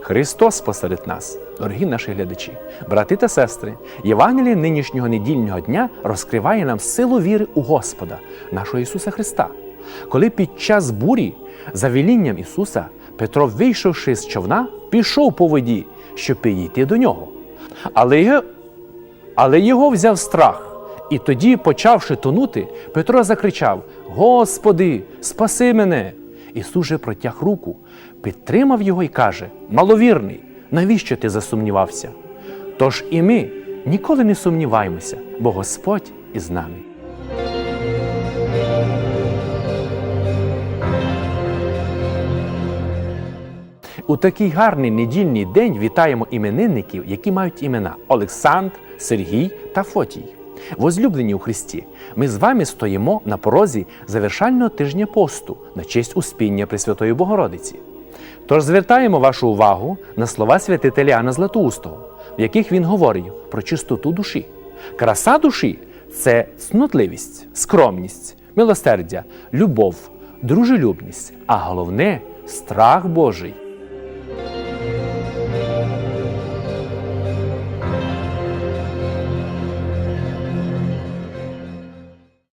Христос посеред нас, дорогі наші глядачі, брати та сестри, Євангеліє нинішнього недільного дня розкриває нам силу віри у Господа, нашого Ісуса Христа. Коли під час бурі, за велінням Ісуса, Петро, вийшовши з човна, пішов по воді, щоб підійти до нього. Але, але його взяв страх. І тоді, почавши тонути, Петро закричав: Господи, спаси мене! Ісус же протяг руку, підтримав його і каже: Маловірний, навіщо ти засумнівався? Тож і ми ніколи не сумніваємося, бо Господь із нами. У такий гарний недільний день вітаємо іменинників, які мають імена Олександр, Сергій та Фотій. Возлюблені у Христі, ми з вами стоїмо на порозі завершального тижня посту на честь успіння Пресвятої Богородиці. Тож звертаємо вашу увагу на слова святителя Іоанна Златоустого, в яких він говорить про чистоту душі. Краса душі це цнотливість, скромність, милосердя, любов, дружелюбність, а головне страх Божий.